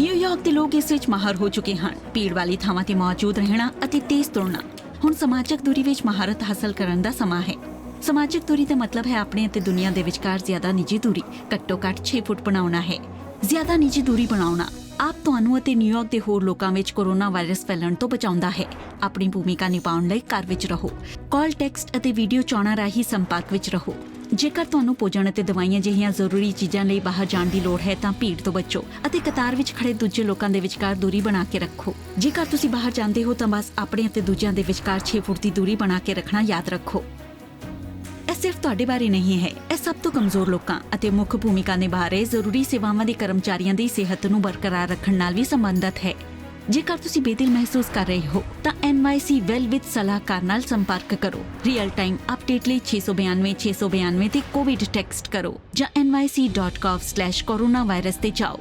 New York ਦੇ ਲੋਕ ਇਸ ਵਿੱਚ ਮਾਹਰ ਹੋ ਚੁੱਕੇ ਹਨ। ਭੀੜ ਵਾਲੀ ਥਾਵਾਂ ਤੇ ਮੌਜੂਦ ਰਹਿਣਾ ਅਤੇ ਤੇਜ਼ ਤੁਰਨਾ। ਹੁਣ ਸਮਾਜਿਕ ਦੂਰੀ ਵਿੱਚ ਮਹਾਰਤ ਹਾਸਲ ਕਰਨ ਦਾ ਸਮਾਂ ਹੈ। ਸਮਾਜਿਕ ਦੂਰੀ ਦਾ ਮਤਲਬ ਹੈ ਆਪਣੇ ਅਤੇ ਦੁਨੀਆ ਦੇ ਵਿਚਕਾਰ ਜ਼ਿਆਦਾ ਨਿੱਜੀ ਦੂਰੀ, ਘੱਟੋ ਘੱਟ 6 ਫੁੱਟ ਬਣਾਉਣਾ ਹੈ। ਜ਼ਿਆਦਾ ਨਿੱਜੀ ਦੂਰੀ ਬਣਾਉਣਾ ਆਪ ਤੁਹਾਨੂੰ ਅਤੇ ਨਿਊਯਾਰਕ ਦੇ ਹੋਰ ਲੋਕਾਂ ਵਿੱਚ ਕੋਰੋਨਾ ਵਾਇਰਸ ਫੈਲਣ ਤੋਂ ਬਚਾਉਂਦਾ ਹੈ। ਆਪਣੀ ਭੂਮਿਕਾ ਨਿਭਾਉਣ ਲਈ ਘਰ ਵਿੱਚ ਰਹੋ। ਕਾਲ ਟੈਕਸਟ ਅਤੇ ਵੀਡੀਓ ਚੌਣਾ ਰਾਹੀਂ ਸੰਪਰਕ ਵਿੱਚ ਰਹੋ। ਜੇਕਰ ਤੁਹਾਨੂੰ ਭੋਜਨ ਅਤੇ ਦਵਾਈਆਂ ਜਿਹੀਆਂ ਜ਼ਰੂਰੀ ਚੀਜ਼ਾਂ ਲਈ ਬਾਹਰ ਜਾਣ ਦੀ ਲੋੜ ਹੈ, ਤਾਂ ਭੀੜ ਤੋਂ ਬਚੋ ਅਤੇ ਕਤਾਰ ਵਿੱਚ ਖੜੇ ਦੂਜੇ ਲੋਕਾਂ ਦੇ ਵਿਚਕਾਰ ਦੂਰੀ ਬਣਾ ਕੇ ਰੱਖੋ। ਜੇਕਰ ਤੁਸੀਂ ਬਾਹਰ ਜਾਂਦੇ ਹੋ, ਤਾਂ ਬਸ ਆਪਣੇ ਅਤੇ ਦੂਜਿਆਂ ਦੇ ਵਿਚਕਾਰ 6 ਫੁੱਟ ਦੀ ਦੂਰੀ ਬਣਾ ਕੇ ਰੱਖਣਾ ਯਾਦ ਰੱਖੋ। ਇਹ ਸਿਰਫ ਤੁਹਾਡੇ ਬਾਰੇ ਨਹੀਂ ਹੈ, ਇਹ ਸਭ ਤੋਂ ਕਮਜ਼ੋਰ ਲੋਕਾਂ ਅਤੇ ਮੁੱਖ ਭੂਮਿਕਾ ਨਿਭਾ ਰਹੇ ਜ਼ਰੂਰੀ ਸੇਵਾਵਾਂ ਦੇ ਕਰਮਚਾਰੀਆਂ ਦੀ ਸਿਹਤ ਨੂੰ ਬਰਕਰਾਰ ਰੱਖਣ ਨਾਲ ਵੀ ਸੰਬੰਧਿਤ ਹੈ। ਜੇਕਰ ਤੁਸੀਂ ਬੇਦਿਲ ਮਹਿਸੂਸ ਕਰ ਰਹੇ ਹੋ, ਤਾਂ NYC ਵੈਲ ਵਿਦ ਸਲਾਹਕਾਰ ਨਾਲ ਸੰਪਰਕ ਕਰੋ। ਰੀਅਲ ਟਾਈਮ ਅਪਡੇਟ ਲਈ 692 692 ਤੇ ਕੋਵਿਡ ਟੈਕਸਟ ਕਰੋ ਜਾਂ nyc.gov/coronavirus ਤੇ ਜਾਓ।